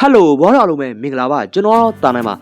ဟယ်လိုဘောတော်လုံးပဲမင်္ဂလာပါကျွန်တော်တာနိုင်ပါ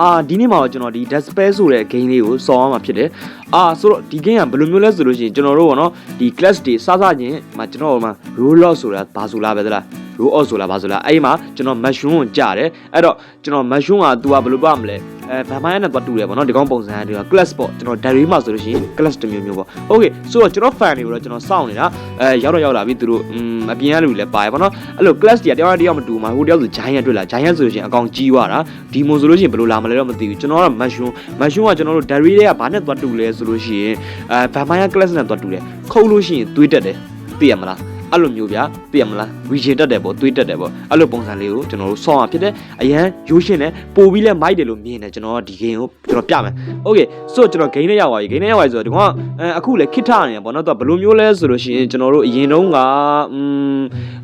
အာဒီနေ့မှာတော့ကျွန်တော်ဒီ Dead Spell ဆိုတဲ့ game လေးကိုစောင်းရမှာဖြစ်တယ်အာဆိုတော့ဒီ game ကဘယ်လိုမျိုးလဲဆိုလို့ရှိရင်ကျွန်တော်တို့ကတော့ဒီ class တွေစစချင်းမှာကျွန်တော်တို့မှာ roll out ဆိုတာဘာဆိုလားပဲသလား roll out ဆိုတာဘာဆိုလားအဲ့ဒီမှာကျွန်တော် mushroom ကိုကြားတယ်အဲ့တော့ကျွန်တော် mushroom က तू ကဘယ်လိုပါမလဲအဲဗန်မိုင်းနဲ့တော့တူတယ်ပေါ့နော်ဒီကောင်ပုံစံကဒီက class ပေါ့ကျွန်တော် diary မှာဆိုလို့ရှိရင် class တစ်မျိုးမျိုးပေါ့ okay ဆိုတော့ကျွန်တော် fan တွေကိုတော့ကျွန်တော်စောင့်နေတာအဲရောက်တော့ရောက်လာပြီသူတို့อืมအပြင်ကလူတွေလည်းပါရပေါ့နော်အဲ့လို class တွေကတယောက်နဲ့တယောက်မတူမှာဟိုတယောက်ဆို giant တွေ့လား giant ဆိုလို့ရှိရင်အကောင်ကြီးသွားတာဒီမွန်ဆိုလို့ရှိရင်ဘယ်လိုလာမလဲတော့မသိဘူးကျွန်တော်က mushroom mushroom ကကျွန်တော်တို့ diary တွေကဘာနဲ့သွားတူလဲဆိုလို့ရှိရင်အဲဗန်မိုင်း class နဲ့သွားတူတယ်ခုတ်လို့ရှိရင်သွေးတက်တယ်သိရမလားအဲ့လိုမျိုးဗျာသိရမလား region တက်တယ်ပေါ့သွေးတက်တယ်ပေါ့အဲ့လိုပုံစံလေးကိုကျွန်တော်တို့ဆောင်းအောင်ဖြစ်တယ်အရန်ရိုးရှင်းတယ်ပို့ပြီးလဲမိုက်တယ်လို့မြင်တယ်ကျွန်တော်ကဒီ game ကိုကျွန်တော်ပြမယ် okay ဆိုတော့ကျွန်တော် game နဲ့ရောက်သွားပြီ game နဲ့ရောက်သွားပြီဆိုတော့ဒီကောင်ကအခုလဲခစ်ထနေတယ်ပေါ့နော်သူကဘယ်လိုမျိုးလဲဆိုလို့ရှိရင်ကျွန်တော်တို့အရင်တုန်းက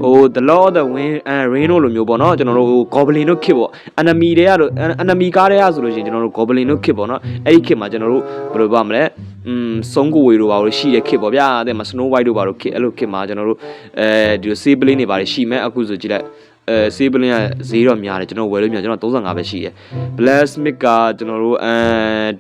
ဟို the law of the wind and rain တို့လိုမျိုးပေါ့နော်ကျွန်တော်တို့ goblin တို့ခစ်ပေါ့ enemy တွေကလို့ enemy ကားတွေကဆိုလို့ရှိရင်ကျွန်တော်တို့ goblin တို့ခစ်ပေါ့နော်အဲ့ဒီခစ်မှာကျွန်တော်တို့ဘယ်လိုပြောမလဲอืมဆုံးကိုဝေတို့ပါလို့ရှိတဲ့ခစ်ပေါ့ဗျာအဲ့ဒါမှာ snow white တို့ပါလို့ခစ်အဲ့လိုခစ်မှာကျွန်တော်တို့အဲဒီ sea plane တွေပါလေရှိမဲ့အခုဆိုကြည့်လိုက်အဲစေးပလင်းကဈေးတော့များတယ်ကျွန်တော်ဝယ်လို့များကျွန်တော်35ပဲရှိတယ် blacksmith ကကျွန်တော်တို့အဲ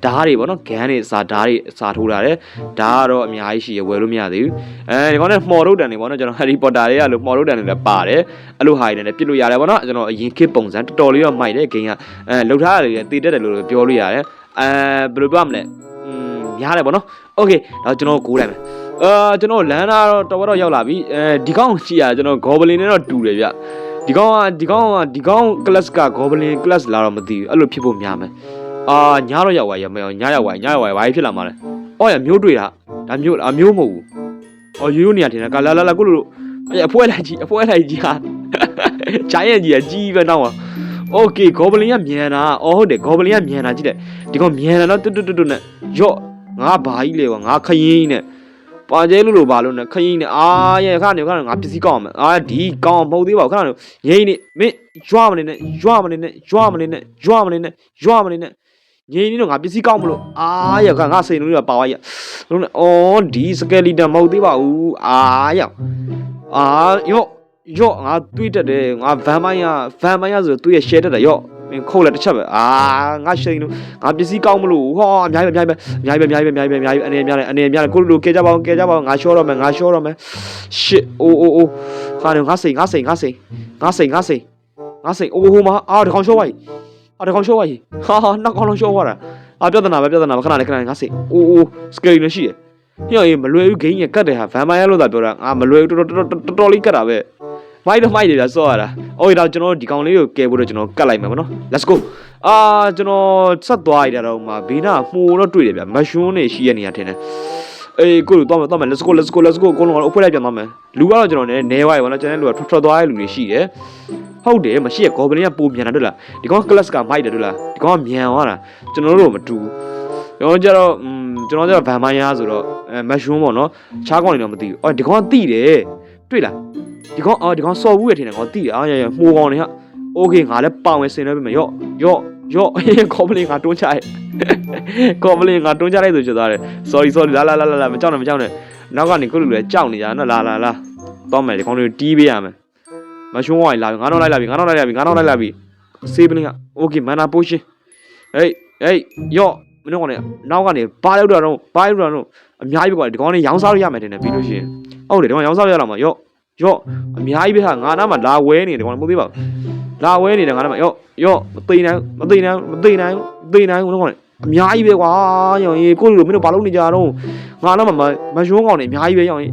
ဓားတွေပေါ့နော် gun တွေစာဓားတွေစာထိုးလာတယ်ဓားကတော့အများကြီးရှိရဝယ်လို့မရသေးဘူးအဲဒီကောင်နဲ့မှော်ထုတ်တန်တွေပေါ့နော်ကျွန်တော် Harry Potter တွေကလို့မှော်ထုတ်တန်တွေလည်းပါတယ်အဲ့လိုဟာတွေနဲ့ပြစ်လို့ရတယ်ပေါ့နော်ကျွန်တော်အရင်ခေတ်ပုံစံတော်တော်လေးတော့မိုက်တယ် game ကအဲလှုပ်ထားရတယ်တည်တက်တယ်လို့ပြောလို့ရတယ်အဲဘယ်လိုပြောမလဲอืมများတယ်ပေါ့နော် okay တော့ကျွန်တော်ကိုးလိုက်မယ် အာကျွန်တော်လမ်းသားတော့တော်တော်ရောက်လာပြီအဲဒီကောင်ကြည့်ရကျွန်တော် goblin နဲ့တော့တူတယ်ဗျဒီကောင်ကဒီကောင်ကဒီကောင် class က goblin class လာတော့မသိဘူးအဲ့လိုဖြစ်ဖို့များမယ်အာညတော့ရောက်သွားရမယ်ညရောက်သွားညရောက်သွားဘာဖြစ်လာမှာလဲအော်ရမျိုးတွေ့တာဒါမျိုးအမျိုးမဟုတ်ဘူးအော်ရိုးရိုးနေရထင်တယ်ကလာလာလာကိုလိုအဖွဲလိုက်ကြီးအဖွဲလိုက်ကြီးဟာဂျိုင်းရဲ့ကြီးကကြီးပဲတော့ Okay goblin ကမြန်တာအော်ဟုတ်တယ် goblin ကမြန်တာကြည့်တယ်ဒီကောင်မြန်တာတော့တွတ်တွတ်တွတ်နဲ့ရော့ငါဘာကြီးလဲကွာငါခရင်နဲ့ ပါကျဲလို့လို့ပါလို့နဲ့ခရင်နဲ့အာရဲ့ခါနေခါနေငါပစ္စည်းကောက်အောင်မယ်အာဒီကောင်းမဟုတ်သေးပါဘူးခဏနေငိမ့်နေမင်းရွာမနေနဲ့ရွာမနေနဲ့ရွာမနေနဲ့ရွာမနေနဲ့ရွာမနေနဲ့ငိမ့်နေတော့ငါပစ္စည်းကောက်မလို့အာရဲ့ခါငါစိန်လုံးလေးပါဝါရလုံးနဲ့အော်ဒီစကယ်လီတန်မဟုတ်သေးပါဘူးအာရဲ့အာရော့ရော့ငါတွေးတက်တယ်ငါဗန်မိုင်းကဗန်မိုင်းကဆိုတွေးရ share တက်တယ်ရော့ မင်းခုတ်လိုက်တစ်ချက်ပဲအာငါရှိန်လို့ငါပစ္စည်းကောက်မလို့ဟောအများကြီးပဲအများကြီးပဲအများကြီးပဲအများကြီးပဲအများကြီးပဲအနေများတယ်အနေများတယ်ကိုလိုလိုကဲကြပါအောင်ကဲကြပါအောင်ငါရှော့တော့မယ်ငါရှော့တော့မယ် shit အိုးအိုးအိုးခါနေငါစိန်ငါစိန်ငါစိန်ငါစိန်ငါစိန်ငါစိန်အိုးဟိုမှာအာဒီကောင်ရှော့ပါ යි အာဒီကောင်ရှော့ပါ යි ဟာဟာနောက်ကောင်လုံးရှော့သွားတာအာပြဿနာပဲပြဿနာပဲခဏလေးခဏလေးငါစိန်အိုးအိုးစကယ်လည်းရှိတယ်ညောင်မလွယ်ဘူးဂိမ်းရကတ်တယ်ဟာဗန်မိုင်းလို့သာပြောတာငါမလွယ်ဘူးတော်တော်တော်တော်လေးကတ်တာပဲ မိုက်တော့မိုက်တယ်ဗျဆော့ရတာ။အော်ဒါကျွန်တော်ဒီကောင်လေးကိုကဲဖို့တော့ကျွန်တော်ကတ်လိုက်မယ်ဗောနော်။ Let's go ။အာကျွန်တော်ဆက်သွားရတာတော့မှဘေးနာမှုတော့တွေ့တယ်ဗျ။မရှွန်းနေရှိရနေရထင်တယ်။အေးကိုတို့တော့မယ်တော့မယ် Let's go Let's go Let's go ကိုလုံးကတော့အဖွဲလိုက်ပြန်သွားမယ်။လူကတော့ကျွန်တော်လည်းနဲဝိုင်းဗောနော်ကျွန်တော်လူကထွက်ထွက်သွားတဲ့လူတွေရှိတယ်။ဟုတ်တယ်မရှိရ Goblin ကပုံမြန်တာတွေ့လား။ဒီကောင် class ကမိုက်တယ်တွေ့လား။ဒီကောင်ကမြန်သွားတာ။ကျွန်တော်တို့မတူဘူး။ကျွန်တော်ကျတော့อืมကျွန်တော်ကျတော့ဗန်မိုင်းယားဆိုတော့အဲမရှွန်းပေါ့နော်။ချားကောင်တွေတော့မသိဘူး။အော်ဒီကောင်ကတိတယ်။တွေ့လား။ ဒီကောင်အော်ဒီကောင်စော်ဘူးရထင်တယ်ကောင်တိတယ်။အာရရမှုကောင်တွေဟာ။ Okay ငါလည်းပေါင်ဝဲဆင်နေပြီမယ်။ရော့ရော့ရော့ Goblin ကတွန်းချရဲ။ Goblin ကတွန်းချလိုက်ဆိုချင်သွားတယ်။ Sorry sorry လာလာလာလာမကြောက်နဲ့မကြောက်နဲ့။နောက်ကနေကိုလူလည်းကြောက်နေကြနော်လာလာလာ။တော့မယ်ဒီကောင်တွေတီးပေးရမယ်။မရှုံးဝိုင်းလာပြီငါတော့လိုက်လာပြီငါတော့လိုက်လာပြီငါတော့လိုက်လာပြီ။ Save လင်းက Okay mana potion ။ဟေးဟေးရော့မင်းတို့ကနေနောက်ကနေဘာလောက်တာတော့ဘာလောက်တာတော့အများကြီးပဲကွာဒီကောင်လေးရောင်းစားလို့ရမယ်တင်တယ်ပြီးလို့ရှိရင်ဟုတ်တယ်ဒီကောင်ရောင်းစားလို့ရတော့မှာရော့ ရော့အများကြီးပဲဟာငါနားမှာလာဝဲနေတယ်ကောင်မဟုတ်သေးပါဘူးလာဝဲနေတယ်ငါနားမှာရော့ရော့မသိနိုင်မသိနိုင်မသိနိုင်မသိနိုင်ဘူးကောင်အများကြီးပဲကွာရောင်ရေကိုလူတို့မင်းတို့ဘာလုပ်နေကြတော့ငါနားမှာမရှုံးကောင်နေအများကြီးပဲရောင်ရေ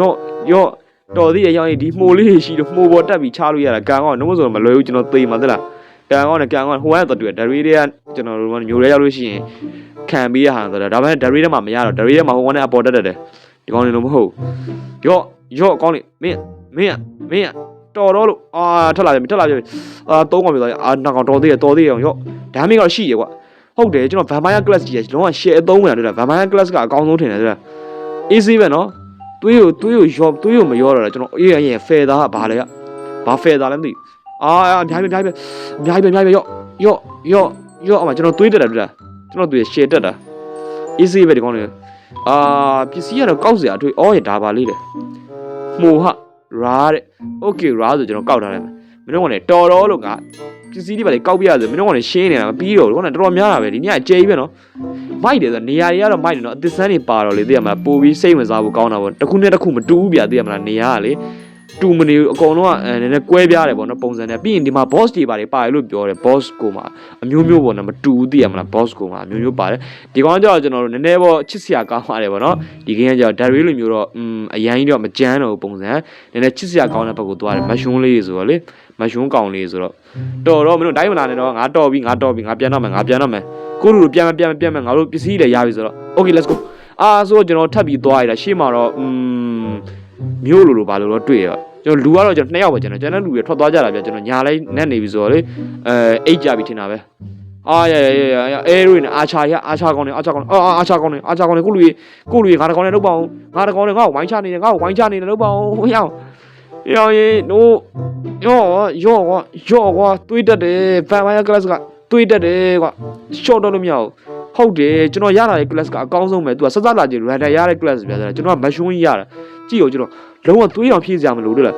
ရော့ရော့တော်သေးရဲ့ရောင်ရေဒီမှုလေးရှိလို့မှုပေါ်တက်ပြီးချလို့ရတာကန်ကောင်တော့ဆိုမလွယ်ဘူးကျွန်တော်သိမှာသလားကန်ကောင်နဲ့ကန်ကောင်ဟိုကတော့တွေ့တယ်ဒရီတွေကကျွန်တော်တို့မျိုးရဲရောက်လို့ရှိရင်ခံပြီးရဟာဆိုတော့ဒါပေမဲ့ Derry ထဲမှာမရတော့ Derry ထဲမှာဟိုကနေအပေါ်တက်တက်တယ်ဒီကောင်းနေလို့မဟုတ်ရော့ ရော့ကောင်းနေမင်းမင်းမင်းတော်တော့လို့အာထက်လာပြီထက်လာပြီအာသုံးကောင်ပြီသွားအာနောက်ကောင်တော်သေးရတော်သေးရအောင်ရော့ဒါမင်းကတော့ရှိရကွာဟုတ်တယ်ကျွန်တော် Vampire Class ကြီးရလုံးဝ share အသုံးဝင်တယ် Vampire Class ကအကောင်းဆုံးထင်တယ်တဲ့ easy ပဲနော်တွေးကိုတွေးကိုရောတွေးကိုမရောတော့ကျွန်တော်အေးရရင် fair သားကဘာလဲကဘာ fair သားလဲမသိအာအများကြီးအများကြီးအများကြီးအများကြီးရော့ရော့ရော့ရော့အမကျွန်တော်တွေးတက်တယ်တွေ့လားကျွန်တော်သူရ share တက်တာ easy ပဲဒီကောင်းလေးအာပစ္စည်းကတော့ကောက်စရာအတွေ့အော်ရဒါပါလေးလေ မှုဟာရာတဲ့ okay ရာဆိုကျွန်တော်ကောက်ထားလိုက်မယ်မင်းတို့ကလည်းတော်တော်လို့ငါပစ္စည်းတွေပါလေကောက်ပြရဆိုမင်းတို့ကလည်းရှင်းနေတာမပြီးတော့ဘူးခေါင်းတော်တော်များတာပဲဒီနေ့ကကြဲကြီးပဲနော်မိုက်တယ်ဆိုနေရာတွေကတော့မိုက်တယ်နော်အသစ်ဆန်းတွေပါတော့လေသိရမလားပို့ပြီးစိတ်ဝင်စားဖို့ကောင်းတာပေါ့တစ်ခုနဲ့တစ်ခုမတူဘူးဗျာသိရမလားနေရာကလေ တူမနေဘူးအကုန်လုံးကအဲနည်းနည်းကွဲပြားတယ်ပေါ့နော်ပုံစံနဲ့ပြီးရင်ဒီမှာ boss တွေပါတယ်ပါတယ်လို့ပြောတယ် boss ကိုမှာအမျိုးမျိုးပေါ့နော်မတူဘူးသိရမလား boss ကိုမှာအမျိုးမျိုးပါတယ်ဒီကောင်ကကျတော့ကျွန်တော်တို့နည်းနည်းပေါ့ချစ်စရာကောင်းပါတယ်ပေါ့နော်ဒီ game ကကျတော့ diary လိုမျိုးတော့อืมအရင်ကြီးတော့မကြမ်းတော့ဘူးပုံစံနည်းနည်းချစ်စရာကောင်းတဲ့ဘက်ကိုသွားတယ်မရှုံးလေးဆိုတော့လေမရှုံးကောင်လေးဆိုတော့တော်တော့မင်းတို့တိုင်းမလာနဲ့တော့ငါတော်ပြီငါတော်ပြီငါပြန်တော့မယ်ငါပြန်တော့မယ်ကိုလူလိုပြန်မပြန်မပြန်မငါတို့ပစ္စည်းတွေရပြီဆိုတော့ okay let's go အာဆိုတော့ကျွန်တော်ထပ်ပြီးသွားရတာရှေ့မှာတော့อืม မျိုးလိုလိုပါလို့တော့တွေ့ရကျွန်တော်လူကတော့ကျွန်တော်နှစ်ယောက်ပဲကျွန်တော်ကျွန်တော်လူတွေထွက်သွားကြတာဗျကျွန်တော်ညာလိုက်နဲ့နေပြီဆိုတော့လေအဲအိတ်ကြပြီထင်တာပဲအာရရရရရအဲရိုနေအာချာရအာချာကောင်းနေအာချာကောင်းနေအာအာချာကောင်းနေအာချာကောင်းနေကိုလူကြီးကိုလူကြီးငါတကောင်းနေလောက်ပါအောင်ငါတကောင်းနေငါ့ကိုဝိုင်းချနေတယ်ငါ့ကိုဝိုင်းချနေတယ်လောက်ပါအောင်ဟိုရောက်ရောရေနိုးရောရောကွာရောကွာတွေးတတ်တယ်ဗန်မိုင်ယာကလပ်ကတွေးတတ်တယ်ကွာရှော့တော့လို့မရဘူး ဟုတ်တယ်ကျွန်တော်ရလာတဲ့ class ကအကောင်းဆုံးပဲသူကစစလာချင်း random ရတဲ့ class ပြတယ်ကျွန်တော်ကမရှုံးရတာကြည့်ရောကျွန်တော်လုံးဝတွေးအောင်ဖြည့်စရာမလိုဘူးလား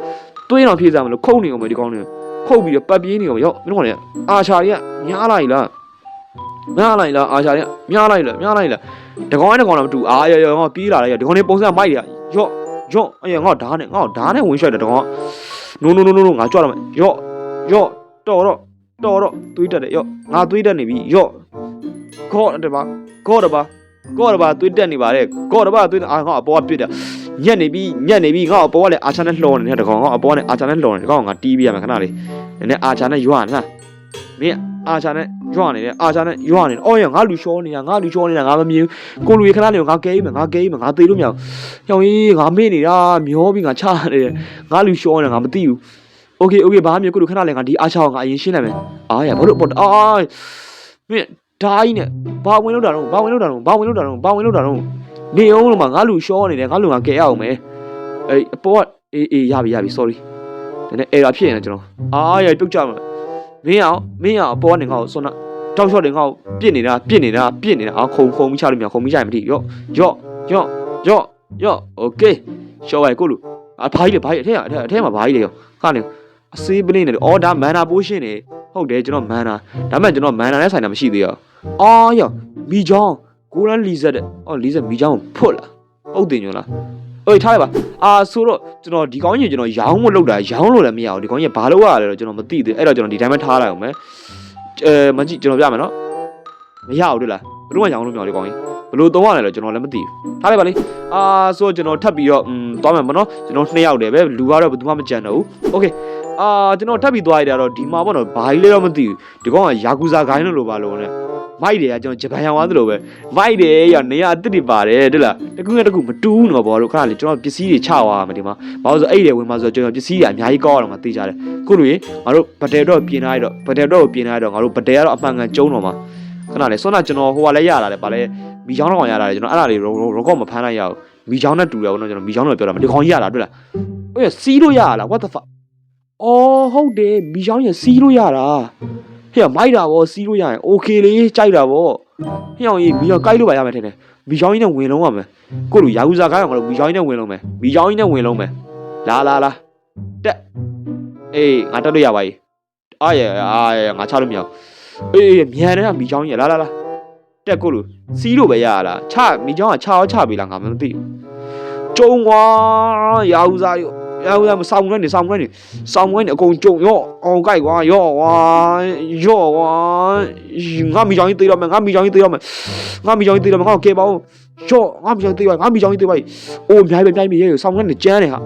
တွေးအောင်ဖြည့်စရာမလိုခုတ်နေအောင်ပဲဒီကောင်းနေခုတ်ပြီးတော့ပတ်ပြေးနေအောင်ရောမင်းတို့ကလည်းအာချာတွေကညားလိုက်လားညားလိုက်လားအာချာတွေကညားလိုက်လားညားလိုက်လားတကောင်နဲ့တကောင်တော့မတူအာရရငါပြေးလာတယ်ဒီကောင်လေးပုံစံမိုက်တယ်ရော့ရော့အေးငါဓာတ်နဲ့ငါဓာတ်နဲ့ဝင်ရှော့တယ်တကောင်နိုးနိုးနိုးနိုးငါကြွတော့မယ်ရော့ရော့တော်တော့တော်တော့တွေးတတ်တယ်ရော့ငါတွေးတတ်နေပြီရော့ ကော့တပါကော့တပါကော့တပါသွေးတက်နေပါတယ်ကော့တပါသွေးအာငါ့အပေါ်ကပြစ်တာညက်နေပြီညက်နေပြီငါ့အပေါ်ကလည်းအာချာနဲ့လှော်နေတဲ့တကောင်ငါ့အပေါ်ကလည်းအာချာနဲ့လှော်နေတဲ့တကောင်ငါတီးပြရမယ်ခဏလေးနည်းနည်းအာချာနဲ့ရွာနေလားမင်းအာချာနဲ့ရွာနေတယ်အာချာနဲ့ရွာနေတယ်အော်ရငါလူရှောနေတာငါလူရှောနေတာငါမမြင်ကိုလူရခဏလေးငါကဲအိမ်မှာငါကဲအိမ်မှာငါသေလို့မရဘူး။ကြောင်ကြီးငါမေ့နေတာမျောပြီးငါချနေတယ်ငါလူရှောနေတာငါမသိဘူး။ Okay okay ဘာမှမမြင်ကိုလူခဏလေးငါဒီအာချာကိုငါအရင်ရှင်းလိုက်မယ်။အားရဘာလို့ပေါ့အားမင်း ဓာကြီးနဲ့ဘာဝင်လို့တာတော့ဘာဝင်လို့တာတော့ဘာဝင်လို့တာတော့ဘာဝင်လို့တာတော့နေအောင်လို့မှငါလူရှော့နေတယ်ငါလူငါကဲရအောင်မယ်အေးအပေါ်ကအေးအေးရပြီရပြီ sorry နည်းနည်း error ဖြစ်နေတာကျွန်တော်အားရပြုတ်ကြမှာမင်းအောင်မင်းအောင်အပေါ်ကနေငါ့ကိုဆွမ်းတော့တောက်လျှော့တယ်ငါ့ကိုပြစ်နေတာပြစ်နေတာပြစ်နေတာအာခုံခုံမိချလို့မြောက်ခုံမိချရင်မထိရော့ရော့ရော့ရော့ရော့ okay ရှော့လိုက်ကိုလူအဘိုင်းလေဘိုင်းအထက်အထက်အထက်မှာဘိုင်းလေရောကနေအစေးပလင်းနေတယ်အော်ဒါမန်နာပိုးရှင်းနေ ဟုတ်တယ်ကျွန်တော်မန်နာဒါမဲ့ကျွန်တော်မန်နာနဲ့ဆိုင်တာမရှိသေးရအော်ရောမိချောင်းကိုရန်လီဇက်တဲ့အော်လီဇက်မိချောင်းဖွတ်လာပုတ်တင်ညွန်လားအေးထားလိုက်ပါအာဆိုတော့ကျွန်တော်ဒီကောင်းကြီးကျွန်တော်ရောင်းမလုပ်တာရောင်းလို့လည်းမရဘူးဒီကောင်းကြီးဘာလို့ရလဲတော့ကျွန်တော်မသိသေးအဲ့တော့ကျွန်တော်ဒီတိုင်းပဲထားလိုက်အောင်မယ်အဲမကြည့်ကျွန်တော်ပြမယ်နော်မရဘူးတွေ့လားဘယ်တော့မှရောင်းလို့မရဘူးဒီကောင်းကြီးဘယ် လိုသုံးရလဲတော့ကျွန်တော်လည်းမသိဘူးထားလိုက်ပါလေအာဆိုတော့ကျွန်တော်ထပ်ပြီးတော့อืมသွားမယ်မနော်ကျွန်တော်နှစ်ယောက်တည်းပဲလူကတော့ဘယ်သူမှမကြံတော့ဘူးโอเคအာကျွန်တော်ထပ်ပြီးသွားရတာတော့ဒီမှာပေါ့နော်ဘာကြီးလဲတော့မသိဘူးဒီကောင်ကယာကူဇာဂိုင်းလို့လို့ပါလို့နဲ့မိုက်တယ်ကကျွန်တော်ဂျပန်ရောက်သွားသလိုပဲမိုက်တယ်ရနေရအစ်စ်တွေပါတယ်တွေ့လားတကူနဲ့တကူမတူးနော်ဘောတို့ခဏလေးကျွန်တော်ပစ္စည်းတွေချသွားမှာဒီမှာဘာလို့ဆိုအဲ့ဒီဝင်မှာဆိုကျွန်တော်ပစ္စည်းတွေအများကြီးကောက်ရတော့မှသိကြတယ်ခုလိုရင်ငါတို့ဘတ်တယ်တော့ပြင်ထားရတော့ဘတ်တယ်တော့ကိုပြင်ထားရတော့ငါတို့ဘတ်တယ်ကတော့အမှန်ကန်ကျုံတော့မှာခဏလေးဆွမ်းနာကျွန်တော်ဟိုကလည်းရလာတယ်ဗာလဲ မီချောင်းတော့ရလာတယ်ကျွန်တော်အဲ့ဒါလေးရောကော့မဖမ်းလိုက်ရဘူးမီချောင်းနဲ့တူတယ်ဗောနော်ကျွန်တော်မီချောင်းတော့ပြောတာမဒီခေါင်းကြီးရလာတွေ့လားဟိုစီးလို့ရလား what the fuck အော်ဟုတ်တယ်မီချောင်းရစီးလို့ရတာဟဲ့မိုက်တာဗောစီးလို့ရရင် okay လေးကြိုက်တာဗောဟဲ့အောင်ကြီးမီချောင်းကိုက်လို့ပါရမယ်ထင်တယ်မီချောင်းကြီးနဲ့ဝင်လုံးရမယ်ကိုလူယာကူဇာကိုက်အောင်လို့မီချောင်းကြီးနဲ့ဝင်လုံးမယ်မီချောင်းကြီးနဲ့ဝင်လုံးမယ်လာလာလာတက်အေးငါတက်လို့ရပါ E အာရအာရငါချလို့မရဘူးအေးမြန်တယ်မီချောင်းကြီးလာလာလာ တက်ကိုလူစီးလို့ပဲရလားချမီချောင်းကချရောချပြီလားငါမသိဘူးကျုံွာယာကူဇာရောယာကူဇာမဆောင်ကနေဆောင်ကနေဆောင်ကနေအကုန်ကျုံရောအောင်ကြိုက်ကွာရောဝါရောဝါငါမီချောင်းကြီးသေးတော့မယ်ငါမီချောင်းကြီးသေးတော့မယ်ငါမီချောင်းကြီးသေးတော့မယ်ငါကဲပါဦးရောငါမီချောင်းသေးပါငါမီချောင်းကြီးသေးပါအိုးအများကြီးပဲအများကြီးပဲရေဆောင်ကနေကျန်းတယ်ဟာ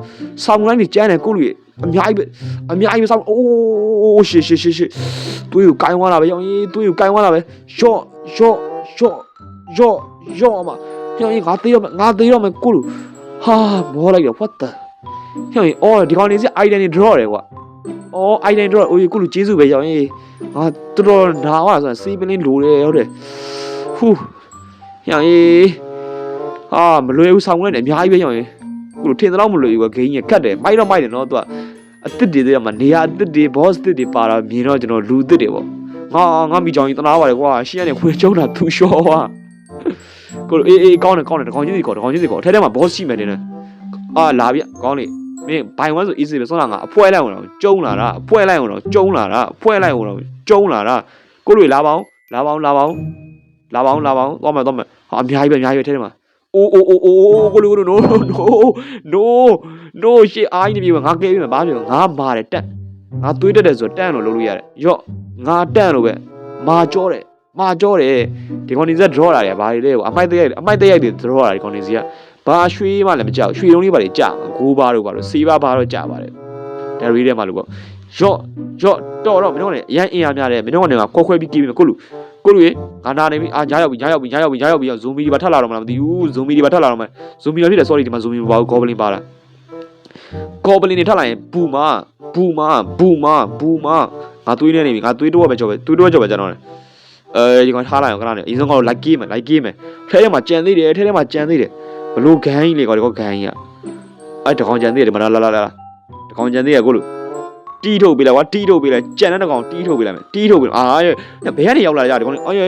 ဆောင်ကနေကျန်းတယ်ကိုလူရေအများကြီးပဲအများကြီးပဲဆောင်အိုးရှေ့ရှေ့ရှေ့ရှေ့တွေးကိုကိုင်းသွားတာပဲရောင်ကြီးတွေးကိုကိုင်းသွားတာပဲရောရော ရောရောရောအမရောင်ကြီးငါသေးတော့မယ်ငါသေးတော့မယ်ကိုလူဟာမောလိုက်တော့ what the ဟဲ့အော်ဒီကောင်နေစီ item တွေ draw တယ်ကွာအော် item draw အိုးကိုလူကျေးဇူးပဲရောင်ကြီးငါတော်တော်နာဝါဆိုစီးပလင်းလိုတယ်ဟုတ်တယ်ဟူးရောင်ကြီးဟာမလွယ်ဘူးဆောင်နေတယ်အများကြီးပဲရောင်ကြီးကိုလူထင်သလောက်မလွယ်ဘူးကွာဂိမ်းကြီးကတ်တယ်မိုက်တော့မိုက်တယ်နော်သူကအစ်စ်တွေတဲ့မှာနေရာအစ်စ်တွေ boss အစ်စ်တွေပါတာမြင်တော့ကျွန်တော်လူအစ်စ်တွေပေါ့ ငါငါမိကြောင်ကြီးတနာပါတယ်ကွာရှင်းရနေခွေကျုံတာသူရှော့ွာကိုလိုအေးအေးကောင်းတယ်ကောင်းတယ်တကောင်ကြီးစီကောတကောင်ကြီးစီကောအထက်ထဲမှာ boss ရှိမယ်တင်တယ်အာလာဗျကောင်းလေမင်းဘိုင်ဝမ်ဆို easy ပဲစောနာငါအဖွဲလိုက်ဝင်တော့ကျုံလာတာအဖွဲလိုက်ဝင်တော့ကျုံလာတာအဖွဲလိုက်ဝင်တော့ကျုံလာတာကိုလူလာပေါင်းလာပေါင်းလာပေါင်းလာပေါင်းလာပေါင်းသွားမယ်သွားမယ်ဟာအများကြီးပဲအများကြီးပဲထဲထဲမှာအိုးအိုးအိုးအိုးကိုလူကိုလူ no no no no ရှေ့အားကြီးနေပြီငါကဲပြီမဘာဖြစ်ငါမာတယ်တက် ငါသွေးတက်တယ်ဆိုတန့်လို့လုပ်လို့ရတယ်ရော့ငါတန့်လို့ပဲမာကြောတယ်မာကြောတယ်ဒီကောင်နေစက် draw တာလေဘာတွေလဲအမိုက်တရိုက်အမိုက်တရိုက်တွေ draw တာဒီကောင်နေစီကဘာရွှေမှလည်းမကြောက်ရွှေလုံးလေးပါလေကြာဂိုးဘာတို့ပါလို့စီးပါဘာတို့ကြာပါတယ်ဒါရီထဲမှာလို့ပေါ့ရော့ရော့တော်တော့မင်းတို့လည်းအရင်အင်အားများတယ်မင်းတို့ကလည်းခွဲခွဲပြီးကြည့်ပြီးကိုလူကိုလူရေငါနာနေပြီအာညားရောက်ပြီညားရောက်ပြီညားရောက်ပြီညားရောက်ပြီဇူမီဒီပါထပ်လာတော့မလားမသိဘူးဇူမီဒီပါထပ်လာတော့မလားဇူမီတော့ဖြစ်တယ် sorry ဒီမှာဇူမီမပါဘူးဂေါဘလ င်ပါလားဂေါဘလင်တွေထပ်လာရင်ဘူမာဘူမာဘူမာဘူမာငါသွေးနေနေပြီငါသွေးတော့ပဲကြောက်ပဲသွေးတော့ကြောက်ပဲကျွန်တော်လည်းအဲဒီကောင်ထားလိုက်အောင်ခဏနေအရင်ဆုံးကတော့ like game မယ် like game မယ်ထဲထဲမှာကြံသေးတယ်ထဲထဲမှာကြံသေးတယ်ဘလို့ဂန်းကြီးလေကွာဒီကောဂန်းကြီးอ่ะအဲ့တကောင်ကြံသေးတယ်ဒီမှာလာလာလာလာတကောင်ကြံသေးရကိုလို့ တီးထုတ်ပေးလိုက်ကွာတီးထုတ်ပေးလိုက်ကြံတဲ့တကောင်တီးထုတ်ပေးလိုက်မယ်တီးထုတ်ပေးအာရဲ့ဘယ်ကနေရောက်လာကြဒီကောင်လေးအော်ရေ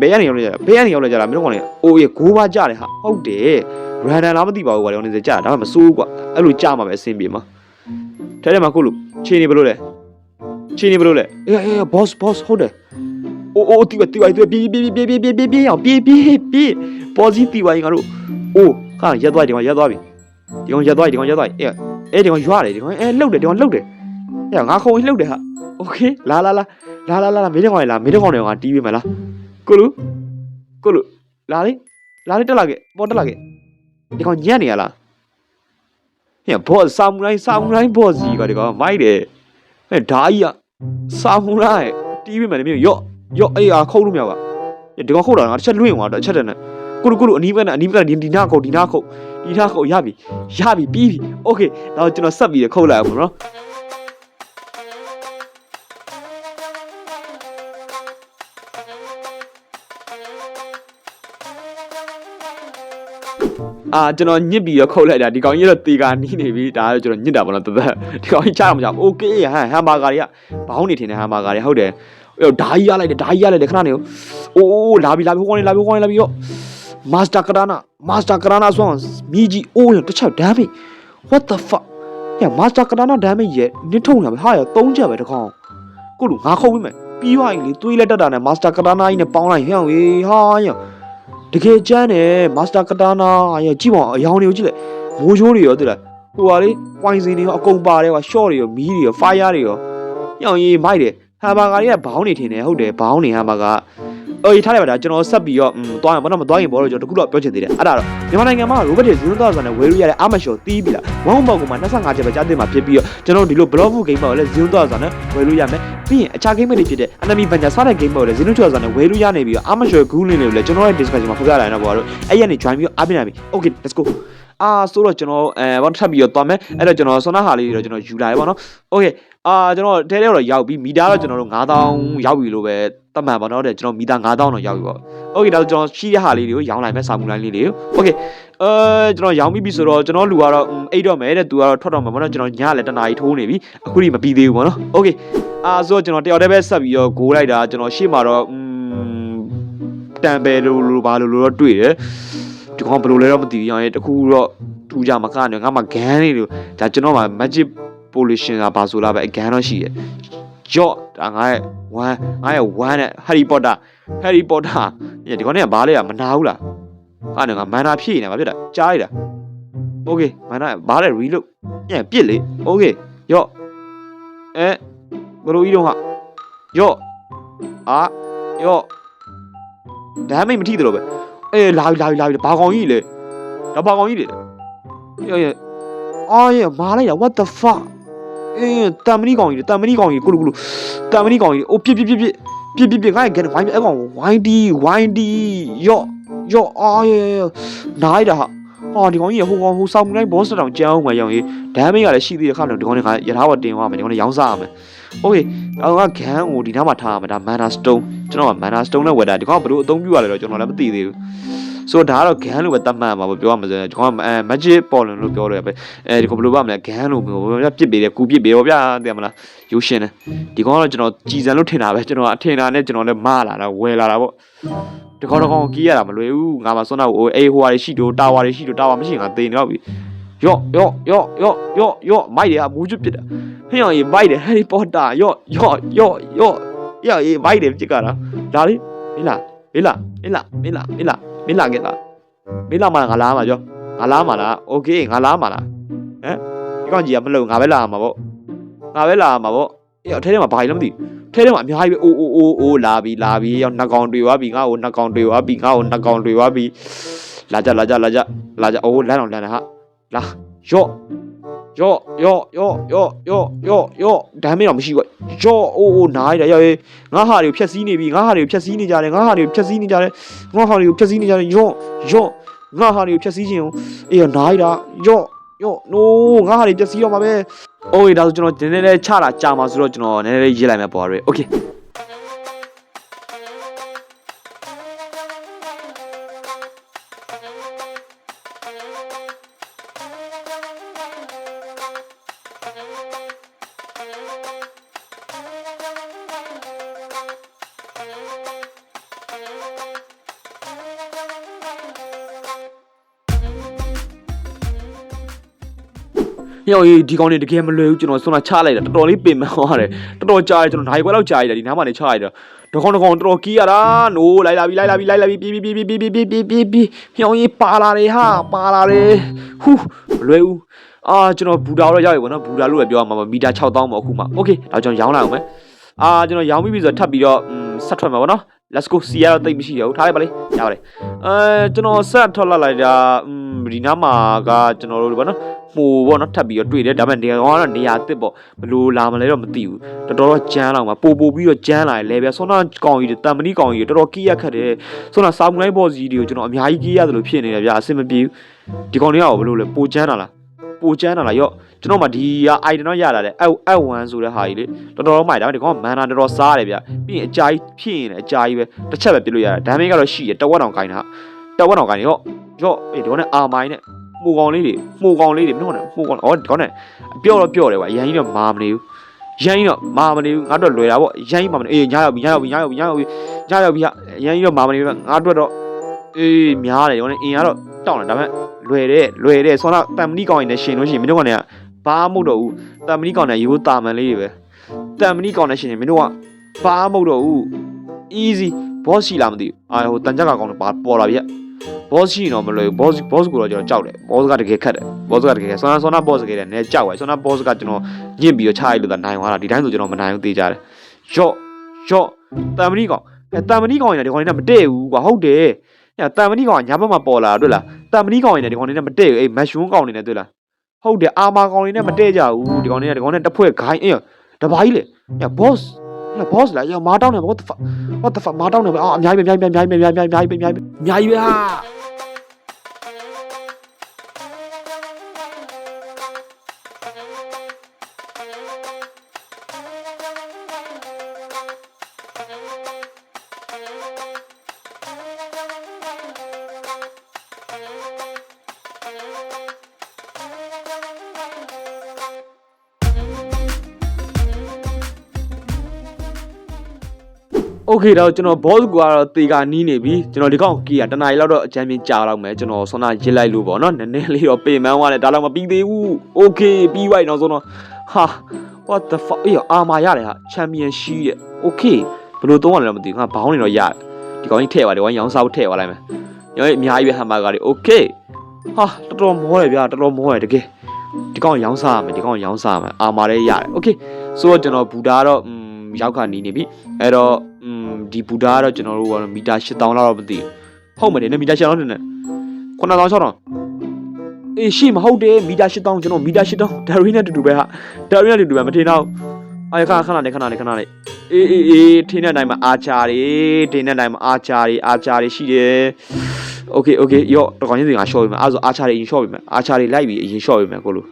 ဘယ်ကနေရောက်လာကြဘယ်ကနေရောက်လာကြလားမင်းတို့ကောင်လေးအိုးရေဂိုးပါကြတယ်ဟာဟုတ်တယ်ရန်ဒန်လားမသိပါဘူးကွာဒီကောင်လေးကြာဒါမှမစိုးဘူးကွာအဲ့လိုကြာမှာပဲအဆင်ပြေမှာထဲထဲမှာကိုလို့ချင်းနေဘလို့လဲချင်းနေဘလို့လဲအေးအေး boss boss ဟုတ်တယ်အိုးအိုးတီးပါတီးပါတီးပါပြေးပြေးပြေးပြေးပြေးပြေးပြေးအောင်ပြေးပြေးပြေး positive ပါရင်ငါတို့အိုးခါရက်သွားဒီကောင်ရက်သွားပြီဒီကောင်ရက်သွားဒီကောင်ရက်သွားအေးအေးဒီကောင်ရွာတယ်ဒီကောင်အဲလှုပ်တယ်ဒီကောင်လှုပ်တယ် အေးငါခုံလှုပ်တယ်ဟာโอเคလာလာလာလာလာလာလာမင်းတကောင်လာမင်းတကောင်တွေကတီးပြီမလားကိုလူကိုလူလာလေလာလေတက်လာခဲ့ပေါ်တက်လာခဲ့ဒီကောင်ညံ့နေရလားဟဲ့ဘောဆာမူရိုင်းဆာမူရိုင်းဘောစီကဒီကောင်မိုက်တယ်ဟဲ့ဓာကြီးကဆာမူရိုင်းတီးပြီမလားမင်းရော့ရော့အေးအားခုံလို့မရပါဒီကောင်ခုတ်တာငါတစ်ချက်လွင့်သွားတော့တစ်ချက်တည်းနဲ့ ကိုလူကိုလူအနီးဘက်နဲ့အနီးဘက်နဲ့ဒီနာခုတ်ဒီနာခုတ်ဒီနာခုတ်ရပြီရပြီပြီးပြီโอเคတော့ကျွန်တော်ဆက်ပြီးခုတ်လိုက်အောင်ပေါ့နော် အာကျွန်တော်ညစ်ပြီးတော့ခုတ်လိုက်တာဒီကောင်ကြီးတော့တေကာနီးနေပြီဒါတော့ကျွန်တော်ညစ်တာပေါ့နော်တသက်ဒီကောင်ကြီးချတော့မချโอเคဟမ်ဟမ်ဘာဂါတွေကဘောင်းနေထင်တယ်ဟမ်ဘာဂါတွေဟုတ်တယ်အဲ့တော့ဓာကြီးရလိုက်တယ်ဓာကြီးရလိုက်တယ်ခဏနေအိုးလာပြီလာပြီဟိုကောင်နေလာပြီဟိုကောင်နေလာပြီရော မာစတာကရာနာမာစတာကရာနာဆိုအောင်မြည်ကြီးအိုးရတစ်ချက် damage what the fuck ညမာစတာကရာနာ damage ရဲ့နစ်ထုံတာပဲဟာရ၃ချက်ပဲတကောင်ကိုလူငါခုတ်ပြီးမယ်ပြီးသွားရင်လေသွေးလက်တက်တာနဲ့မာစတာကရာနာကြီးနဲ့ပေါင်းလိုက်ဟဲ့ဟေးဟာရ တကယ်ကျန်းတယ်မာစတာကရာနာရဲ့ကြည့်ပါအယောင်တွေကိုကြည့်လိုက်မိုးချိုးတွေရောတွေ့လားဟိုဟာလေပွိုင်စင်တွေရောအကုန်ပါတယ်ကွာ short တွေရောမီးတွေရော fire တွေရောညောင်ကြီးမိုက်တယ်ဟာဘာဂါတွေကဘောင်းနေထင်တယ်ဟုတ်တယ်ဘောင်းနေဟာဘာဂါ အေးထားလိုက်ပါဒါကျွန်တော်ဆက်ပြီးတော့อืมသွားရင်ဘာမှမသွားရင်ဘောတော့ကျွန်တော်တခုတော့ပြောချင်သေးတယ်အဲ့ဒါတော့မြန်မာနိုင်ငံမှာ Robert ရဲ့ဇီနိုတော့ဆိုတဲ့ဝယ်လို့ရတဲ့အာမရှော်တီးပြီလားဝမ်ဘောက်ကောင်မှာ25ချက်ပဲကြားသိမှာဖြစ်ပြီးတော့ကျွန်တော်ဒီလို blog game ပေါ့လေဇီနိုတော့ဆိုတဲ့ဝယ်လို့ရမယ်ပြီးရင်အခြား game တွေဖြစ်တဲ့ enemy venture စတဲ့ game ပေါ့လေဇီနိုတော့ဆိုတဲ့ဝယ်လို့ရနေပြီးတော့အာမရှော် group link တွေကိုလည်းကျွန်တော်ရဲ့ description မှာဖော်ပြလာရင်တော့ဘောတော့အဲ့ရနေ join ပြီးတော့အားပေးနိုင်ပြီ okay let's go အာဆိုတော့ကျွန်တော်အဲဘာထပ်ပြီးတော့သွားမယ်အဲ့တော့ကျွန်တော်ဆွမ်းနာဟာလေးတွေတော့ကျွန်တော်ယူလာရပါတော့ okay အာကျွန်တော်တဲတဲတော့ရောက်ပြီမီတာတော့ကျွန်တော်တို့9000ရောက်ပြီလို့ပဲသတ်မှတ်ပါတော့တဲ့ကျွန်တော်မီတာ9000တော့ရောက်ပြီပေါ့ okay ဒါဆိုကျွန်တော်ရှိတဲ့ဟာလေးတွေကိုရောင်းလိုက်မယ်စာမူလိုင်းလေးတွေကို okay အဲကျွန်တော်ရောင်းပြီးပြီဆိုတော့ကျွန်တော်လူကတော့အိတ်တော့မယ်တဲ့သူကတော့ထွက်တော့မှာပေါ့နော်ကျွန်တော်ညလည်းတနားကြီးထိုးနေပြီအခုထိမပြီးသေးဘူးပေါ့နော် okay အာဆိုတော့ကျွန်တော်တယောက်တည်းပဲဆက်ပြီးတော့ဂိုးလိုက်တာကျွန်တော်ရှေ့မှာတော့อืมတန်ပဲလို့လို့ဘာလို့လို့တော့တွေ့တယ်ဒီကောင်ဘယ်လိုလဲတော့မသိဘူးရောင်းရဲ့တခုတော့ထူကြမှာကနေငါမှဂန်းလေးလို့ဒါကျွန်တော်မှ magic pollution ကဘာဆိုလားပဲအကန်တော့ရှိတယ် Jot ဒါငါရဲ့1ငါရဲ့1နဲ့ Harry Potter Harry Potter ဒီကောင်နဲ့ဘာလဲကမနာဘူးလားအဲ့တော့ငါမန္တာဖြစ်နေတာဘာဖြစ်တာကြားလိုက်တာ Okay မန္တာဘာလဲ reload ညံ့ပြစ်လေ Okay ယော့အဲဘလိုကြီးတော့ဟာယော့အာယော့ဒါမှမထိတယ်လို့ပဲအေးလာပြီလာပြီလာပြီဘာကောင်ကြီးလေဒါဘာကောင်ကြီးလေယော့ရဲ့အော်ရဲ့မားလိုက်တာ what the fuck အေးတမ်မနီကောင်ကြီးတမ်မနီကောင်ကြီးကုလူကုလူတမ်မနီကောင်ကြီးအိုးပြစ်ပြစ်ပြစ်ပြစ်ပြစ်ပြစ်ပြစ်ငါ့ရဲ့ get ဝိုင်းအဲ့ကောင်ဝိုင်းဒီဝိုင်းဒီရော့ရော့အာရနိုင်တာဟာအော်ဒီကောင်ကြီးဟိုကောင်ဟိုဆောင်မှုတိုင်း boss တောင်ကြမ်းအောင်မရောင်ကြီး damage ကလည်းရှိသေးတယ်ခါလို့ဒီကောင်တွေကရထားပေါ်တင်သွားမယ်ဒီကောင်တွေရောင်းစားရမယ် okay အော်ကဂန်ကိုဒီနားမှာထားရမယ်ဒါ mana stone ကျွန်တော်က mana stone နဲ့ဝယ်တာဒီကောင်ကဘယ်လိုအသုံးပြုရလဲတော့ကျွန်တော်လည်းမသိသေးဘူး ဆိုတော့ဒါကတော့ဂန်လို့ပဲသတ်မှတ်မှာပေါ့ပြောရမှာဆိုရင်ဒီကောင်ကအဲ magic pollen လို့ပြောတယ်ပဲအဲဒီကောင်ဘယ်လိုပါမလဲဂန်လို့မျိုးပြစ်ပေးတယ်ကူပြစ်ပေးရောဗျာသိရမလားရုပ်ရှင်တယ်ဒီကောင်ကတော့ကျွန်တော်ကြည်စံလို့ထင်တာပဲကျွန်တော်အထင်တာနဲ့ကျွန်တော်လည်းမလာတာဝယ်လာတာပေါ့ဒီကောင်တော့ကောင်ကြီးရတာမလွယ်ဘူးငါမှစွန့်တော့ဟိုအေးဟိုဟာတွေရှိတော့တာဝါတွေရှိတော့တာဝါမရှိရင်ငါသေနေတော့ပြီယော့ယော့ယော့ယော့ယော့ယော့မိုက်တယ်အမူးကျွတ်ပြစ်တာဟင်းအောင်ရေမိုက်တယ်ဟယ်ရီပေါ်တာယော့ယော့ယော့ယော့ယော့ရေမိုက်တယ်ပြစ်ကြတာဒါလေးမင်းလားမင်းလားမင်းလားမင်းလားမင်းလားမ င်းလားကဲလားမင်းလားမလားငါလားမှာကြောငါလားမှာလားโอเคငါလားမှာလားဟမ်ဒီကောင်ကြီးကမလုံငါပဲလာမှာပေါ့ငါပဲလာမှာပေါ့အေးအထဲထဲမှာဘာကြီးလဲမသိဘူးထဲထဲမှာအများကြီးပဲအိုးအိုးအိုးအိုးလာပြီလာပြီရောက်နှကောင်တွေသွားပြီငါ့ကိုနှကောင်တွေသွားပြီငါ့ကိုနှကောင်တွေသွားပြီလာကြလာကြလာကြလာကြအိုးလမ်းအောင်လမ်းတာဟာလာယော့ ယော့ယော့ယော့ယော့ယော့ယော့ယော့ဒါမေးတော့မရှိဘူးယော့အိုးအိုးနားရရောက်ငါဟာတွေကိုဖြက်စီးနေပြီငါဟာတွေကိုဖြက်စီးနေကြတယ်ငါဟာတွေကိုဖြက်စီးနေကြတယ်ငါဟာတွေကိုဖြက်စီးနေကြတယ်ယော့ယော့ငါဟာတွေကိုဖြက်စီးခြင်းအေးနားရယော့ယော့ no ငါဟာတွေဖြက်စီးတော့မှာပဲအိုးဒါဆိုကျွန်တော်နည်းနည်းလေးချတာကြာမှာဆိုတော့ကျွန်တော်နည်းနည်းလေးရေးလိုက်မယ်ပေါ်ရယ် okay ညောင်ကြီးဒီကောင်နေတကယ်မလွယ်ဘူးကျွန်တော်ဆွမ်းလာချလိုက်တာတော်တော်လေးပင်ပန်းသွားတယ်တော်တော်ကြာတယ်ကျွန်တော်နိုင်ခွက်လောက်ကြာရတယ်ဒီနားမှာနေချလိုက်တာတကောင်တကောင်တော်တော်ကီးရတာနိုးလိုက်လာပြီလိုက်လာပြီလိုက်လာပြီပြေးပြေးပြေးပြေးပြေးပြေးပြေးပြေးပြေးညောင်ကြီးပါလာတယ်ဟာပါလာတယ်ဟူးမလွယ်ဘူးအာကျွန်တော်ဘူတာတော့ရောက်ပြီဗောနော်ဘူတာလို့ပဲပြောရမှာပါမီတာ6000ပေါ့အခုမှโอเคဒါကျွန်တော်ရောင်းလိုက်အောင်မယ်အာကျွန်တော်ရောင်းပြီးပြီဆိုတော့ထပ်ပြီးတော့อืมဆက်ထွက်မှာဗောနော် let's go စီရတော့တိတ်မရှိရဘူးထားလိုက်ပါလေရပါတယ်အဲကျွန်တော်ဆက်ထွက်လာလိုက်တာอืมဒီနားမှာကကျွန်တော်တို့ဗောနော်ဟိုဗောနော်ထပ်ပြီးတော့တွေ့တယ်ဒါပေမဲ့နေရာကတော့နေရာတစ်ပေါ့ဘလို့လာမလဲတော့မသိဘူးတော်တော်တော့ကြမ်းတော့မှာပို့ပို့ပြီးတော့ကြမ်းလာတယ်လေဗျဆွမ်းနာကောင်ကြီးတွေတန်မဏိကောင်ကြီးတွေတော်တော်ကီးရက်ခတ်တယ်ဆွမ်းနာစာမူလိုက်ဘောစီတွေကိုကျွန်တော်အများကြီးကီးရတယ်လို့ဖြစ်နေတယ်ဗျအဆင်မပြေဘူးဒီကောင်တွေကရောဘလို့လဲပိုကြမ်းတာလား ပိုကြမ်းတာလားရော့ကျွန်တော်မှဒီက item တော့ရလာတယ်အအ1ဆိုတဲ့ဟာကြီးလေတော်တော်မိုက်ဒါပေမဲ့ဒီကောင်ကမန်နာတော်တော်စားတယ်ဗျပြီးရင်အကြာကြီးဖြစ်ရင်လည်းအကြာကြီးပဲတစ်ချက်ပဲပြစ်လို့ရတယ်ဒါမေကတော့ရှိတယ်တဝက်တောင်ကိုင်းတာတဝက်တောင်ကိုင်းရော့ရော့အေးဒီကောင်နဲ့အာမိုင်းနဲ့မှုကောင်လေးတွေမှုကောင်လေးတွေမင်းတို့ကမှုကောင်ဩဒီကောင်နဲ့အပြော့တော့ပြော့တယ်ကွာရန်ကြီးတော့မာမနေဘူးရန်ကြီးတော့မာမနေဘူးငါတို့လွယ်တာပေါ့ရန်ကြီးမာမနေအေးညရောက်ပြီညရောက်ပြီညရောက်ပြီညရောက်ပြီညရောက်ပြီဟာရန်ကြီးတော့မာမနေဘူးငါတို့တော့အေးများတယ်ဒီကောင်နဲ့အင်ကတော့တောင်းတယ်ဒါပေမဲ့ လွယ်တယ်လွယ်တယ်ဆောနာတန်မဏိကောင်ရင်နဲ့ရှင်လို့ရှိရင်မင်းတို့ကလည်းဘာမှမဟုတ်တော့ဘူးတန်မဏိကောင်နဲ့ရိုးတာမန်လေးတွေပဲတန်မဏိကောင်နဲ့ရှင်ရင်မင်းတို့ကဘာမှမဟုတ်တော့ဘူး easy boss ရှိလားမသိဘူးအာဟိုတန်ကြက်ကကောင်တော့ပါပေါ်လာပြီ boss ရှိရင်တော့မလွယ်ဘူး boss boss ကိုတော့ကျွန်တော်ကြောက်တယ် boss ကတကယ်ခက်တယ် boss ကတကယ်ခက်ဆောနာဆောနာ boss ကတည်းကလည်းကြောက်တယ်ဆောနာ boss ကကျွန်တော်ညင့်ပြီးတော့ချလိုက်လို့သာနိုင်သွားတာဒီတိုင်းဆိုကျွန်တော်မနိုင်ဘူးသေးကြတယ်ရော့ရော့တန်မဏိကောင်အဲတန်မဏိကောင်ရင်ဒီကောင်နေနဲ့မတည့်ဘူးကွာဟုတ်တယ်ညတန်မဏိကောင်ကညာဘက်မှာပေါ်လာတာတွေ့လား တန်မဏိကောင်ရင်ဒီကောင်နေနဲ့မတည့်ဘူးအေးမက်ရှွန်းကောင်နေနဲ့တွေ့လားဟုတ်တယ်အာမာကောင်နေနဲ့မတည့်ကြဘူးဒီကောင်နေကဒီကောင်နဲ့တစ်ဖွဲ့ခိုင်းအေးတဘာကြီးလေည boss ည boss လာညမာတောင်းနေ what the fuck what the fuck မာတောင်းနေပဲအာအများကြီးပဲအများကြီးပဲအများကြီးပဲအများကြီးပဲအများကြီးပဲအများကြီးပဲအများကြီးပဲဟာ โอเคတော့ကျွန်တော် boss ကတော့တေကာနီးနေပြီကျွန်တော်ဒီကောင်ကီးကတနားရီလောက်တော့အချမ်းပြင်းကြာတော့မယ်ကျွန်တော်ဆွမ်းနာရစ်လိုက်လို့ပေါ့နော်နည်းနည်းလေးတော့ပေမန်းသွားတယ်ဒါတော့မပြီးသေးဘူးโอเคပြီးသွားပြီနောက်ဆုံးတော့ဟာ what the fuck အေးအာမာရတယ်ဟာချန်ပီယံရှိရဲ့โอเคဘယ်လိုသုံးရလဲတော့မသိဘူးငါဘောင်းနေတော့ရတယ်ဒီကောင်ကြီးထည့်ပါတယ်ဝိုင်းရောင်းစားဖို့ထည့်သွားလိုက်မယ်ရောအများကြီးပဲဟမ်ဘာဂါတွေโอเคဟာတော်တော်မောတယ်ဗျာတော်တော်မောတယ်တကယ်ဒီကောင်ရောင်းစားရမယ်ဒီကောင်ရောင်းစားရမယ်အာမာလည်းရတယ်โอเคဆိုတော့ကျွန်တော်ဘူတာကတော့อืมရောက်ခါနီးနေပြီအဲ့တော့อืม ม ဒီဘူတာကတော့ကျွန်တော်တို့ကတော့မီတာ8000လောက်တော့မသိဘူးဟုတ်မယ်လေမီတာ8000နဲ့9000 6000အေးရှိမဟုတ်တယ်မီတာ8000ကျွန်တော်မီတာ8000ဒါရီနဲ့တူတူပဲဟာဒါရီနဲ့တူတူပဲမထင်တော့အာခဏခဏလေးခဏလေးခဏလေးအေးအေးအေးထင်းတဲ့တိုင်းမှာအာချာတွေထင်းတဲ့တိုင်းမှာအာချာတွေအာချာတွေရှိတယ်โอเคโอเคရော့တကောင်ချင်းစီကရှော့ပြီမယ်အဲ့ဆိုအာချာတွေအရင်ရှော့ပြီမယ်အာချာတွေလိုက်ပြီးအရင်ရှော့ပြီမယ်ကိုလို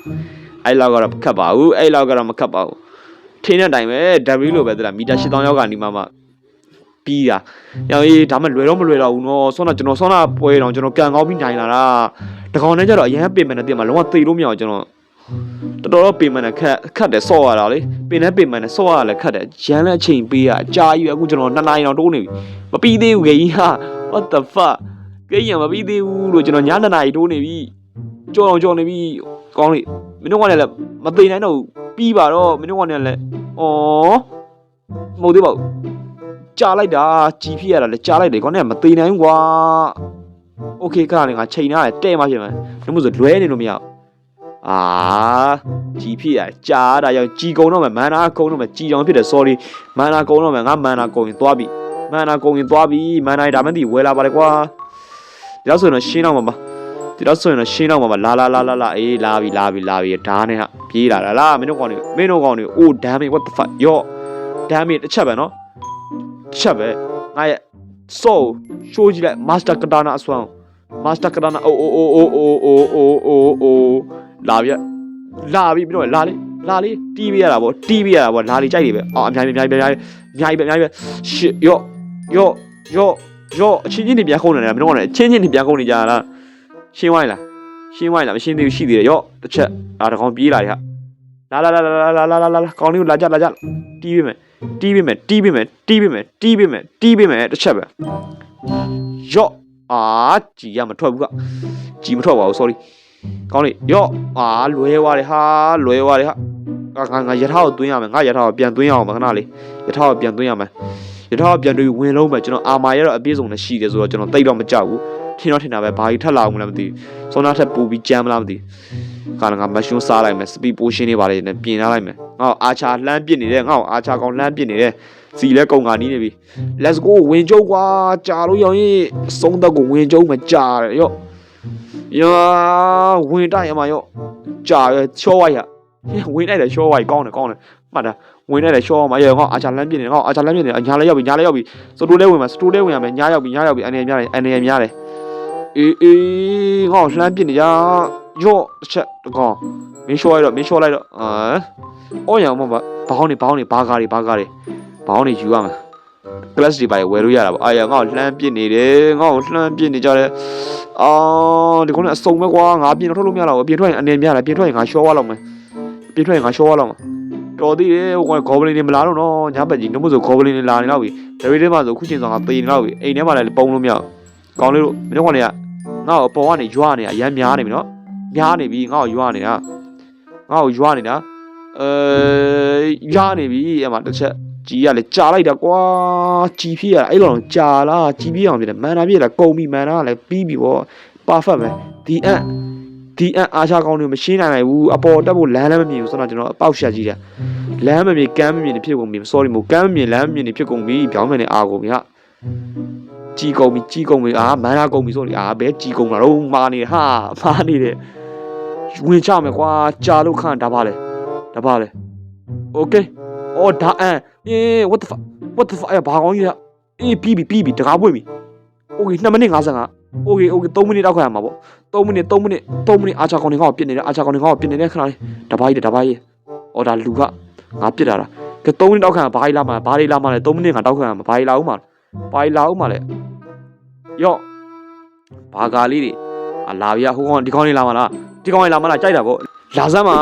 အဲ့လောက်ကတော့မခတ်ပါဘူးအဲ့လောက်ကတော့မခတ်ပါဘူးထင်းတဲ့တိုင်းပဲဒါရီလိုပဲတလားမီတာ8000ရောက်ကနေမှမှ ပြီးတာညောင်ကြီးဒါမှလွယ်တော့မလွယ်တော့ဘူးနော်ဆောနာကျွန်တော်ဆောနာပွဲတော့ကျွန်တော်ကန်ကောင်းပြီးနိုင်လာတာတကောင်နဲ့ကျတော့အရင်ပင်မနဲ့တင်မှာလုံးဝသိလို့မရအောင်ကျွန်တော်တော်တော်တော့ပင်မနဲ့ခက်ခတ်တယ်ဆော့ရတာလေပင်နဲ့ပင်မနဲ့ဆော့ရတာလည်းခတ်တယ်ရမ်းလည်းအချိန်ပေးရအကြာကြီးပဲအခုကျွန်တော်နှစ်နိုင်အောင်တိုးနေပြီမပြီးသေးဘူးခေကြီးဟာ what the fuck ခေကြီးကမပြီးသေးဘူးလို့ကျွန်တော်ညနှစ်နာရီတိုးနေပြီကြော်အောင်ကြော်နေပြီကောင်းလေမင်းတို့ကလည်းမသိနိုင်တော့ပြီးပါတော့မင်းတို့ကလည်းဩမဟုတ်သေးပါဘူး ကြာလိုက်တာကြီးဖြစ်ရတာလေကြာလိုက်တယ်ခေါင်းကမသိနိုင်ဘူးကွာโอเคခဏလေးငါချိန်ထားတယ်တဲ့မှဖြစ်မယ်ဒါမှမဟုတ်လွဲနေလို့မရဘူးအာကြီးဖြစ်ရကြာတာရောက်ကြီးကုံတော့မယ်မန်နာကုံတော့မယ်ကြီးအောင်ဖြစ်တယ် sorry မန်နာကုံတော့မယ်ငါမန်နာကုံရင်သွားပြီမန်နာကုံရင်သွားပြီမန်နာဒါမှမသိဝယ်လာပါတယ်ကွာဒီတော့ဆိုရင်တော့ရှင်းတော့မှာပါ ဒီတော့ဆိုရင်တော့ရှင်းတော့မှာပါလာလာလာလာလာအေးလာပြီလာပြီလာပြီဓာတ်နဲ့ဟာပြေးလာတာလားမင်းတို့ကောင်တွေမင်းတို့ကောင်တွေအိုး damn it what the fuck ယော damn it တစ်ချက်ပဲနော် တစ်ချက်ပဲငါရဲ့ so ရှိုးကြည့်လိုက် master katana အစွမ်း master katana အိုးအိုးအိုးအိုးအိုးအိုးအိုးအိုးအိုးလာပြီလာပြီမင်းတို့လာလေလာလေတီးပြရတာဗောတီးပြရတာဗောလာလေကြိုက်နေပဲအော်အများကြီးအများကြီးအများကြီးအများကြီးပဲအများကြီးပဲ shit ယောယောယောယောအချင်းချင်းတွေပြန်ခုံနေတယ်မင်းတို့ကောင်တွေအချင်းချင်းတွေပြန်ခုံနေကြတာလားရှင်းဝိုင်းလားရှင်းဝိုင်းလားမရှင်းသေးဘူးရှိသေးတယ်ရော့တစ်ချက်အာတကောင်ပြေးလာတယ်ဟာလာလာလာလာလာလာလာလာကောင်းလေးကိုလာကြလာကြတီးပေးမယ် တီးပေးမယ်တီးပေးမယ်တီးပေးမယ်တီးပေးမယ်တီးပေးမယ်တစ်ချက်ပဲရော့အာကြည်ရမထွက်ဘူးကကြည်မထွက်ပါဘူး sorry ကောင်းလေးရော့အာလွဲသွားတယ်ဟာလွဲသွားတယ်ဟာငါငါရထားကိုသွင်းရမယ်ငါရထားကိုပြန်သွင်းရအောင်မခဏလေးရထားကိုပြန်သွင်းရမယ်ရထားကိုပြန်သွင်းဝင်လုံးမယ်ကျွန်တော်အာမာရတော့အပြည့်စုံနဲ့ရှိတယ်ဆိုတော့ကျွန်တော်တိတ်တော့မကြောက်ဘူး ထင်တော့ထင်တာပဲဘာကြီးထက်လာအောင်လဲမသိဘူးစောနာထက်ပူပြီးကြမ်းမလားမသိဘူးခါငါမရှုံးစားလိုက်မယ်စပီပိုရှင်တွေပါလေနဲ့ပြင်ထားလိုက်မယ်ငါ့ကိုအာချာလှမ်းပစ်နေတယ်ငါ့ကိုအာချာကောင်လှမ်းပစ်နေတယ်စီလဲကုံကနီးနေပြီ let's go ဝင်ကျုံကွာကြာလို့ရောင်ရင်အဆုံးသက်ကိုဝင်ကျုံမကြာတယ်ရော့ယာဝင်တိုက်ရမှာရော့ကြာရချောဝိုက်ရဝင်တိုက်တယ်ချောဝိုက်ကောင်းတယ်ကောင်းတယ်မှတ်တာဝင်တိုက်တယ်ချောမှာရောငါအာချာလှမ်းပစ်နေငါ့ကိုအာချာလှမ်းပစ်နေညာလဲရောက်ပြီညာလဲရောက်ပြီစတိုးလဲဝင်မှာစတိုးလဲဝင်ရမယ်ညာရောက်ပြီညာရောက်ပြီအနေများတယ်အနေများတယ် အေးအေးငါ့ကိုလှမ်းပစ်နေကြရော့တစ်ချက်တကောင်မင်းလျှော့လိုက်တော့မင်းလျှော့လိုက်တော့အာအော်ရအောင်မဘောင်းနေဘောင်းနေဘာကားတွေဘာကားတွေဘောင်းနေယူရမှာ class တွေပါရဝယ်လို့ရတာပေါ့အာရငါ့ကိုလှမ်းပစ်နေတယ်ငါ့ကိုလှမ်းပစ်နေကြတယ်အာဒီကောင်ကအစုံပဲကွာငါပြင်ထွက်လို့မရတော့ဘူးပြင်ထွက်ရင်အနေများတယ်ပြင်ထွက်ရင်ငါလျှော့သွားလောက်မယ်ပြင်ထွက်ရင်ငါလျှော့သွားလောက်မယ်တော်သေးတယ်ဟိုကောင်ဂေါဘလင်တွေမလာတော့နော်ညဘက်ကြီးနှုတ်မဆိုဂေါဘလင်တွေလာနေတော့ပြီဒရီထဲမှာဆိုခုချိန်ဆောင်ကသေနေတော့ပြီအိမ်ထဲမှာလည်းပုံလို့မရဘူး ကောင်းလေးတို့မင်းတို့ကောင်တွေကငါ့ကိုအပေါ်ကနေရွာနေတာအရမ်းများနေပြီနော်များနေပြီငါ့ကိုရွာနေတာငါ့ကိုရွာနေတာအဲရွာနေပြီအဲ့မှာတစ်ချက်ကြီးရလေကြာလိုက်တာကွာကြီးဖြစ်ရတာအဲ့လိုတော့ကြာလားကြီးပြအောင်ဖြစ်တယ်မန်နာပြည့်လာကုန်ပြီမန်နာကလည်းပြီးပြီဗောပါဖတ်မယ်ဒီအန်ဒီအန်အားချကောင်းတွေမရှင်းနိုင်နိုင်ဘူးအပေါ်တက်ဖို့လမ်းလည်းမမြင်ဘူးဆိုတော့ကျွန်တော်အပေါက်ရှာကြည့်တာလမ်းမမြင်ကမ်းမမြင်နေဖြစ်ကုန်ပြီ sorry မို့ကမ်းမမြင်လမ်းမမြင်နေဖြစ်ကုန်ပြီပြောင်းမယ်နဲ့အာကုန်ပြီဟာ ကြီးကုန်ပြီကြီးကုန်ပြီအာမန်လာကုန်ပြီဆိုလေအာဘဲကြီးကုန်လာတော့မာနေဟာမာနေတယ်ဝင်ကြမယ်ကွာကြာလို့ခန့်ဒါပါလေဒါပါလေโอเคအော်ဒါအန်အေး what the fuck what the fuck အဲ့ဘာကောင်းကြီးလဲအေးပြီးပြီပြီးပြီတကားပွင့်ပြီโอเค2မိနစ်55โอเคโอเค3မိနစ်တောက်ခါရမှာပေါ့3မိနစ်3မိနစ်3မိနစ်အာချာကောင်တွေငါ့ကိုပြစ်နေတယ်အာချာကောင်တွေငါ့ကိုပြစ်နေတယ်ခဏလေးဒါပါကြီးဒါပါကြီးအော်ဒါလူကငါပြစ်တာလားကဲ3မိနစ်တောက်ခါဘာကြီးလာမှာဘာကြီးလာမှာလဲ3မိနစ်ငါတောက်ခါရမှာဘာကြီးလာဦးမှာ ဘာကြီးလာဦးမှာလဲယော့ဘာကာလေးတွေအလာပြဟိုကောင်ဒီကောင်လေးလာမလားဒီကောင်လေးလာမလားကြိုက်တာဗောလာစမ်းပါ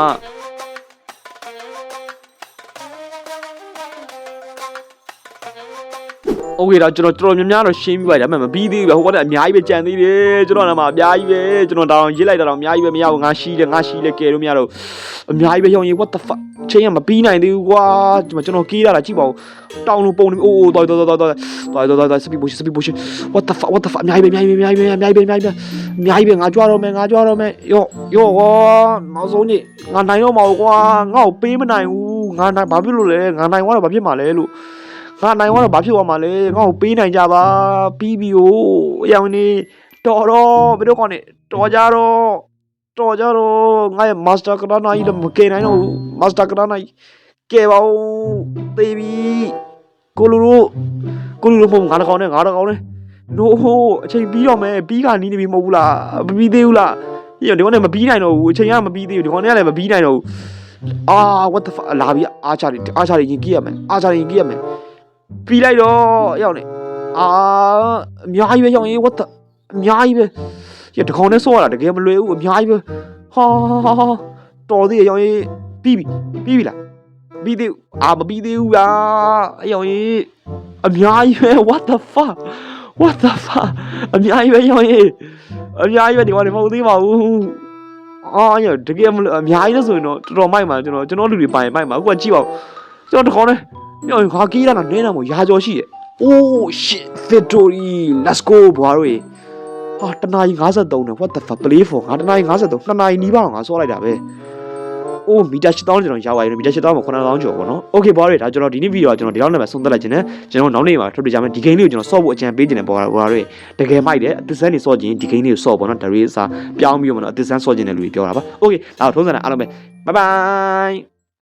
โอเคတော့ကျွန်တော်တော်တော်များများတော့ရှင်းပြီးပါရမယ်မပြီးသေးဘူးဟိုကလည်းအများကြီးပဲကြံသေးတယ်ကျွန်တော်လည်းမအများကြီးပဲကျွန်တော်တောင်ရစ်လိုက်တာတော့အများကြီးပဲမရဘူးငါရှိတယ်ငါရှိလဲကဲလို့မရတော့အများကြီးပဲရောင်းရင် what the fuck ချင်းကမပြီးနိုင်သေးဘူးကွာကျွန်တော်ကြီးရတာကြည့်ပါဦးတောင်လိုပုံနေအိုးအိုးတော်တော်တော်တော်တော်တော်စပီဘိုရှင်စပီဘိုရှင် what the fuck what the fuck အများကြီးပဲအများကြီးပဲအများကြီးပဲအများကြီးပဲအများကြီးပဲအများကြီးပဲငါကြွားတော့မယ်ငါကြွားတော့မယ်ယော့ယော့ကွာနောက်ဆုံးညငါနိုင်တော့မှာကွာငါ့ကိုပေးမနိုင်ဘူးငါနိုင်ဘာဖြစ်လို့လဲငါနိုင်သွားတော့ဘာဖြစ်မှာလဲလို့ ငါနိုင်သွားတော့ဘာဖြစ်သွားမှာလဲငါ့ကိုပေးနိုင်ကြပါပြီးပြီ哦အရောင်နေတော်တော့ဘယ်တော့ကောင်းနေတော်ကြတော့တော်ကြတော့ငါရဲ့ master ကရနာကြီးတော့မကယ်နိုင်တော့ဘူး master ကရနာကြီးကယ်ပါဦးသေးပြီကိုလူတို့ကိုလူတို့ပုံငါတကောင်နဲ့ငါတကောင်နဲ့ no အချိန်ပြီးတော့မယ်ပြီးကနီးနေပြီမဟုတ်ဘူးလားမပြီးသေးဘူးလားဒီဒီကောင်နဲ့မပြီးနိုင်တော့ဘူးအချိန်ကမပြီးသေးဘူးဒီကောင်နဲ့လည်းမပြီးနိုင်တော့ဘူးအာ what the fuck လာပြီအားချတယ်အားချတယ်ရင်ကြည့်ရမယ်အားချတယ်ရင်ကြည့်ရမယ် ပြီးလိုက်တော့ရောက်နေအာအများကြီးပဲရောက်ရင် what the အများကြီးပဲရဒီကောင်နဲ့ဆော့ရတာတကယ်မလွယ်ဘူးအများကြီးပဲဟာတော်သေးရရောက်ရင်ပြီးပြီပြီးပြီလားပြီးသေးဘူးအာမပြီးသေးဘူးဗျာအရောက်ရင်အများကြီးပဲ what the fuck what the fuck အများကြီးပဲရောင်းရေးအများကြီးပဲဒီကောင်တွေမဟုတ်သေးပါဘူးအာရတကယ်မလို့အများကြီးလို့ဆိုရင်တော့တော်တော်မိုက်မှာကျွန်တော်ကျွန်တော်လူတွေပိုင်မိုက်မှာအခုကကြည့်ပါဦးကျွန်တော်တခေါင်းနဲ့ မြောင်ဟာကီးလာတော့နည်းတာမို့ရာကျော်ရှိတယ်။ Oh shit victory let's go ဘွားတို့ရေ။ဟာတနာရီ53နဲ့ what the fuck play for ငါတနာရီ53နှစ်နာရီနီးပါးအောင်ငါဆော့လိုက်တာပဲ။ Oh မီတာ7000ကျွန်တော်ရောက်ပါပြီ။မီတာ7000မှာ9000ကျော်ပေါ့နော်။ Okay ဘွားတို့ဒါကျွန်တော်ဒီနေ့ဗီဒီယိုကကျွန်တော်ဒီလောက်နဲ့ပဲဆုံးသက်လိုက်ခြင်းနဲ့ကျွန်တော်နောက်နေ့မှာထုတ်ပြကြမယ်ဒီဂိမ်းလေးကိုကျွန်တော်ဆော့ဖို့အကြံပေးခြင်းနဲ့ဘွားတို့ဘွားတို့တကယ်မိုက်တယ်အသစ်စမ်းနေဆော့ခြင်းဒီဂိမ်းလေးကိုဆော့ပေါ့နော်ဒါရေးအစားပြောင်းပြီးတော့မနော်အသစ်စမ်းဆော့ခြင်းတဲ့လူတွေပြောတာပါ။ Okay ဒါတော့ထုံးစံနဲ့အားလုံးပဲ bye bye